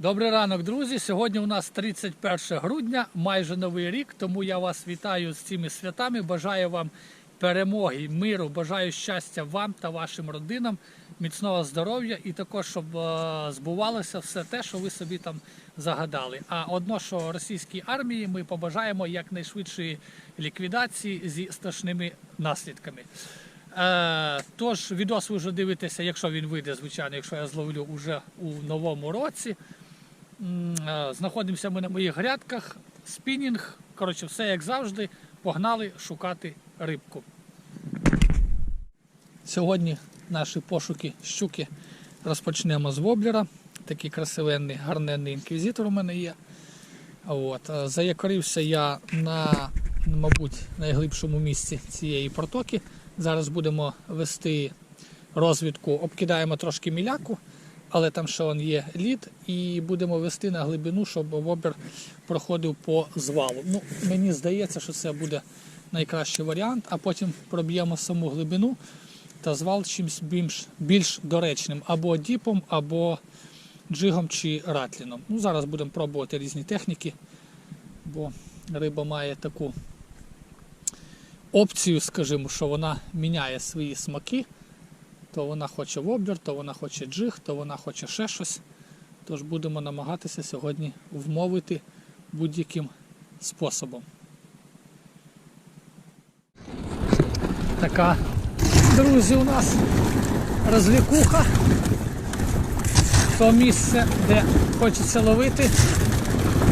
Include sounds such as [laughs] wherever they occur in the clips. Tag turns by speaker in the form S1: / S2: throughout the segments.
S1: Добрий ранок, друзі. Сьогодні у нас 31 грудня, майже новий рік. Тому я вас вітаю з цими святами. Бажаю вам перемоги, миру, бажаю щастя вам та вашим родинам, міцного здоров'я і також, щоб е, збувалося все те, що ви собі там загадали. А одно, що російській армії ми побажаємо якнайшвидшої ліквідації зі страшними наслідками. Е, тож відос ви вже дивитеся, якщо він вийде, звичайно, якщо я зловлю вже у новому році. Е, Знаходимося ми на моїх грядках, спінінг. Коротше, все як завжди. Погнали шукати рибку. Сьогодні наші пошуки щуки розпочнемо з воблера. Такий красивенний, гарненний інквізитор у мене є. От. е, Заякорився я на, мабуть, найглибшому місці цієї протоки. Зараз будемо вести розвідку, обкидаємо трошки міляку, але там ще он є лід, і будемо вести на глибину, щоб вобір проходив по звалу. Ну, мені здається, що це буде найкращий варіант, а потім проб'ємо саму глибину та звал чимось більш, більш доречним або діпом, або джигом чи ратліном. Ну, зараз будемо пробувати різні техніки, бо риба має таку опцію, скажімо, що вона міняє свої смаки. То вона хоче воблер, то вона хоче джиг, то вона хоче ще щось. Тож будемо намагатися сьогодні вмовити будь-яким способом. Така, друзі, у нас розвлікуха. То місце, де хочеться ловити,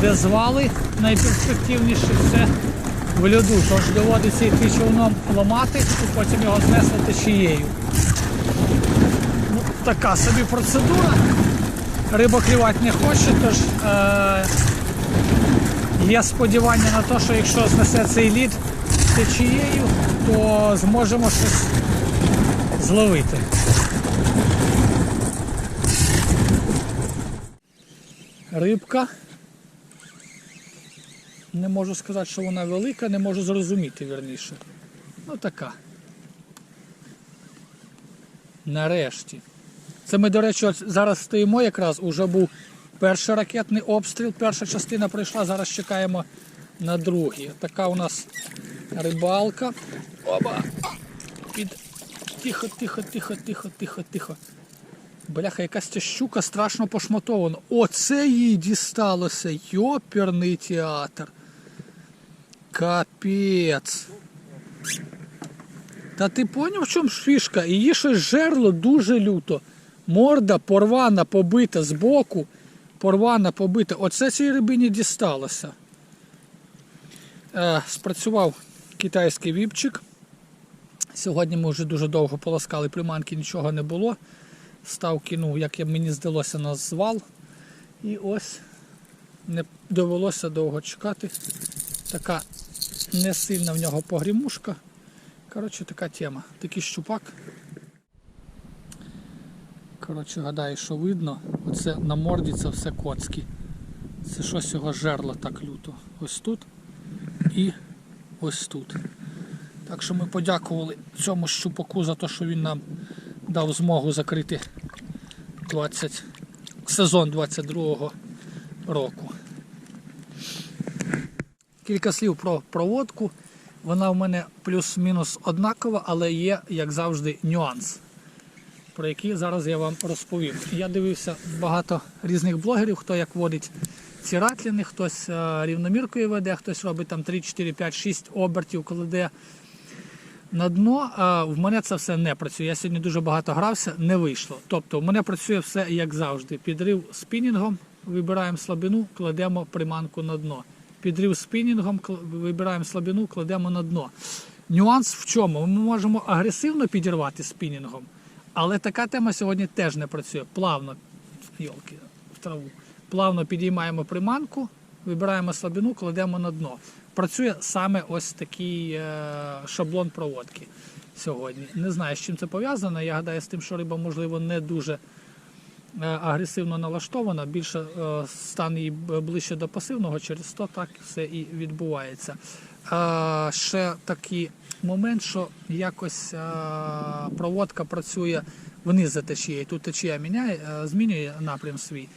S1: де звали найперспективніше це в льоду. Тож доводиться йти човном ламати і потім його знесли течією. Така собі процедура. Риба клювати не хоче, тож е- є сподівання на те, що якщо знесе цей лід течією, то зможемо щось зловити. Рибка. Не можу сказати, що вона велика, не можу зрозуміти вірніше. Ну така. Нарешті. Це ми, до речі, зараз стоїмо якраз, уже був перший ракетний обстріл, перша частина пройшла, зараз чекаємо на другий. Така у нас рибалка. Оба! Під... Тихо, тихо, тихо, тихо, тихо, тихо. Бляха, якась ця щука страшно пошматована. Оце їй дісталося. Йоперний театр. Капець. Та ти поняв, в чому фішка? Її щось жерло дуже люто. Морда порвана, побита збоку. Порвана, побита. Оце цій рибині дісталося. Е, спрацював китайський віпчик. Сьогодні ми вже дуже довго полоскали приманки, нічого не було. Став кинув, як мені здалося, на звал. І ось не довелося довго чекати. Така не сильна в нього погрімушка. Коротше, така тема. Такий щупак. Коротше, гадаю, що видно. Оце на морді це все коцки. Це щось його жерло так люто. Ось тут і ось тут. Так що ми подякували цьому щупаку за те, що він нам дав змогу закрити 20, сезон 22-го року. Кілька слів про проводку. Вона в мене плюс-мінус однакова, але є, як завжди, нюанс, про який зараз я вам розповім. Я дивився багато різних блогерів, хто як водить ці ратліни, хтось е, рівноміркою веде, хтось робить там 3, 4, 5, 6 обертів, кладе на дно. В мене це все не працює. Я сьогодні дуже багато грався, не вийшло. Тобто в мене працює все як завжди. Підрив спінінгом, вибираємо слабину, кладемо приманку на дно. Підрив спінінгом, вибираємо слабину, кладемо на дно. Нюанс в чому? Ми можемо агресивно підірвати спінінгом, але така тема сьогодні теж не працює. Плавно, йолки, в траву. Плавно підіймаємо приманку, вибираємо слабину, кладемо на дно. Працює саме ось такий е, шаблон проводки сьогодні. Не знаю, з чим це пов'язано. Я гадаю, з тим, що риба, можливо, не дуже е, агресивно налаштована, більше е, стан її ближче до пасивного, через то так все і відбувається. Ще такий момент, що якось е, проводка працює вниз за течією. Тут течія міняє, е, змінює напрям свій.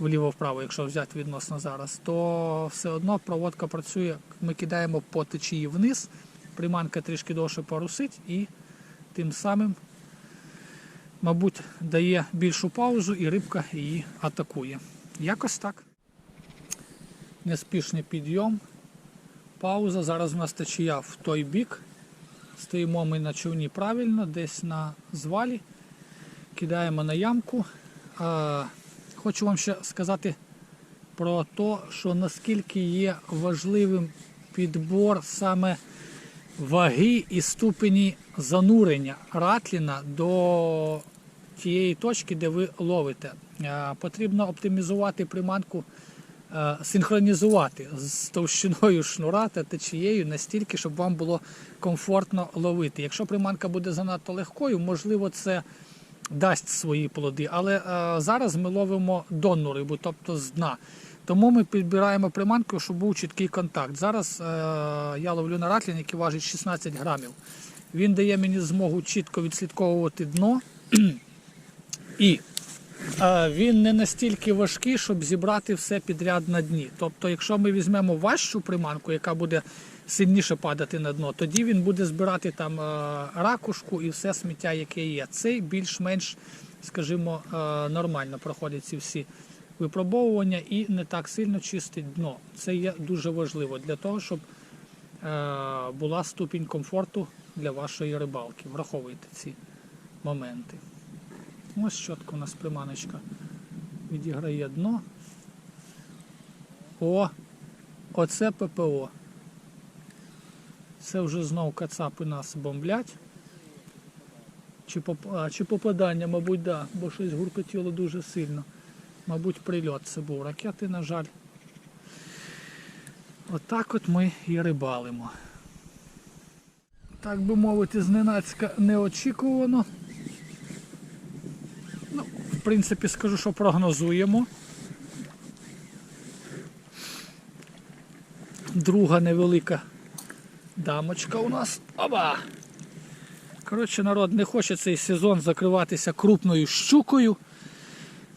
S1: вліво-вправо, якщо взяти відносно зараз, то все одно проводка працює, ми кидаємо по течії вниз, приманка трішки довше порусить і тим самим, мабуть, дає більшу паузу і рибка її атакує. Якось так. Неспішний підйом. Пауза. Зараз у нас течія в той бік. Стоїмо ми на човні правильно, десь на звалі. Кидаємо на ямку. Хочу вам ще сказати про те, що наскільки є важливим підбор саме ваги і ступені занурення ратліна до тієї точки, де ви ловите. Потрібно оптимізувати приманку, синхронізувати з товщиною шнура та течією настільки, щоб вам було комфортно ловити. Якщо приманка буде занадто легкою, можливо, це дасть свої плоди. Але е, зараз ми ловимо донну рибу, тобто з дна. Тому ми підбираємо приманку, щоб був чіткий контакт. Зараз е, я ловлю на ратлін, який важить 16 грамів. Він дає мені змогу чітко відслідковувати дно. [clears throat] І е, він не настільки важкий, щоб зібрати все підряд на дні. Тобто, якщо ми візьмемо важчу приманку, яка буде сильніше падати на дно, тоді він буде збирати там ракушку і все сміття, яке є. Цей більш-менш, скажімо, нормально проходять ці всі випробовування і не так сильно чистить дно. Це є дуже важливо для того, щоб була ступінь комфорту для вашої рибалки. Враховуйте ці моменти. Ось чітко у нас приманочка відіграє дно. О, оце ППО. Це вже знов кацапи нас бомблять. Чи, поп... а, чи попадання, мабуть, да, бо щось гуркотіло дуже сильно. Мабуть, прильот це був. Ракети, на жаль. Отак от ми і рибалимо. Так би мовити, зненацька неочікувано. В принципі, скажу, що прогнозуємо. Друга невелика дамочка у нас. Оба! Коротше, народ, не хоче цей сезон закриватися крупною щукою.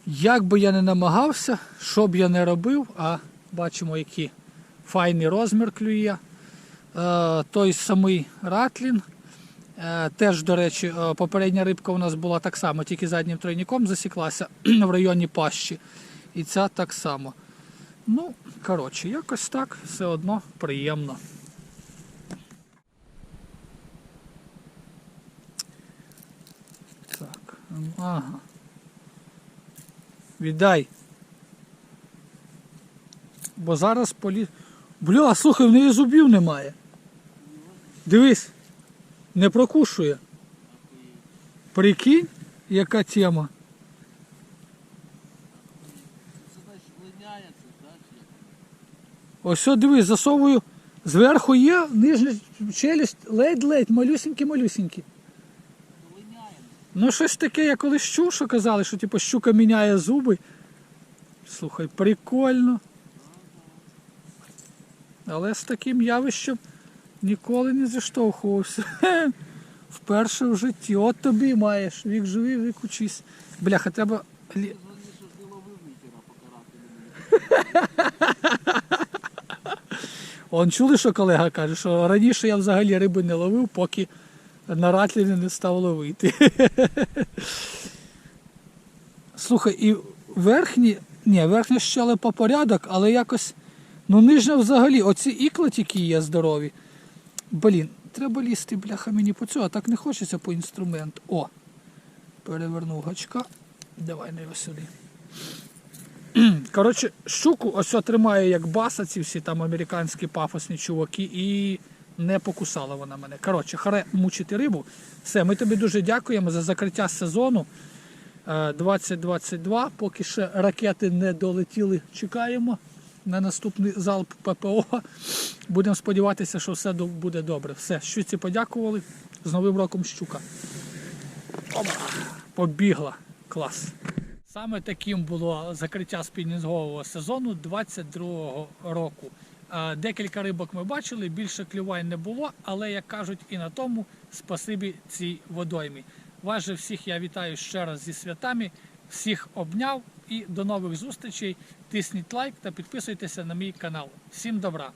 S1: Як би я не намагався, що б я не робив, а бачимо, який файний розмір клює. Е, той самий ратлін. Е, теж, до речі, е, попередня рибка у нас була так само, тільки заднім тройником засіклася [clears throat] в районі пащі. І ця так само. Ну, коротше, якось так, все одно приємно. Так, ага. Віддай. Бо зараз полі... Бля, слухай, в неї зубів немає. Дивись, не прокушує. Прикинь, яка тема. Ось от дивись, засовую. Зверху є нижня челюсть, ледь-ледь, малюсінькі-малюсінькі. Ну, щось таке, я колись чув, що казали, що типу, щука міняє зуби. Слухай, прикольно. Але з таким явищем ніколи не зіштовхувався. [laughs] Вперше в житті. От тобі маєш. Вік живий, вік учись. Бляха, треба. [laughs] Он чули, що колега каже, що раніше я взагалі риби не ловив, поки на ратлі не став ловити. [laughs] Слухай, і верхні, ні, верхня щелепа порядок, але якось, ну нижня взагалі, оці ікла тільки є здорові. Блін, треба лізти, бляха, мені по цього, а так не хочеться по інструмент. О! Перевернув гачка. Давай його сюди. [clears throat] Коротше, щуку ось тримає як баса, ці всі там американські пафосні чуваки, і не покусала вона мене. Коротше, харе мучити рибу. Все, ми тобі дуже дякуємо за закриття сезону е, 2022. Поки ще ракети не долетіли, чекаємо на наступний залп ППО. Будемо сподіватися, що все буде добре. Все, щуці подякували. З Новим роком щука. Опа, побігла. Клас. Саме таким було закриття спінінгового сезону 22-го року. Декілька рибок ми бачили, більше клювань не було, але як кажуть, і на тому спасибі цій водоймі. Вас же всіх я вітаю ще раз зі святами, всіх обняв, і до нових зустрічей. Тисніть лайк та підписуйтеся на мій канал. Всім добра!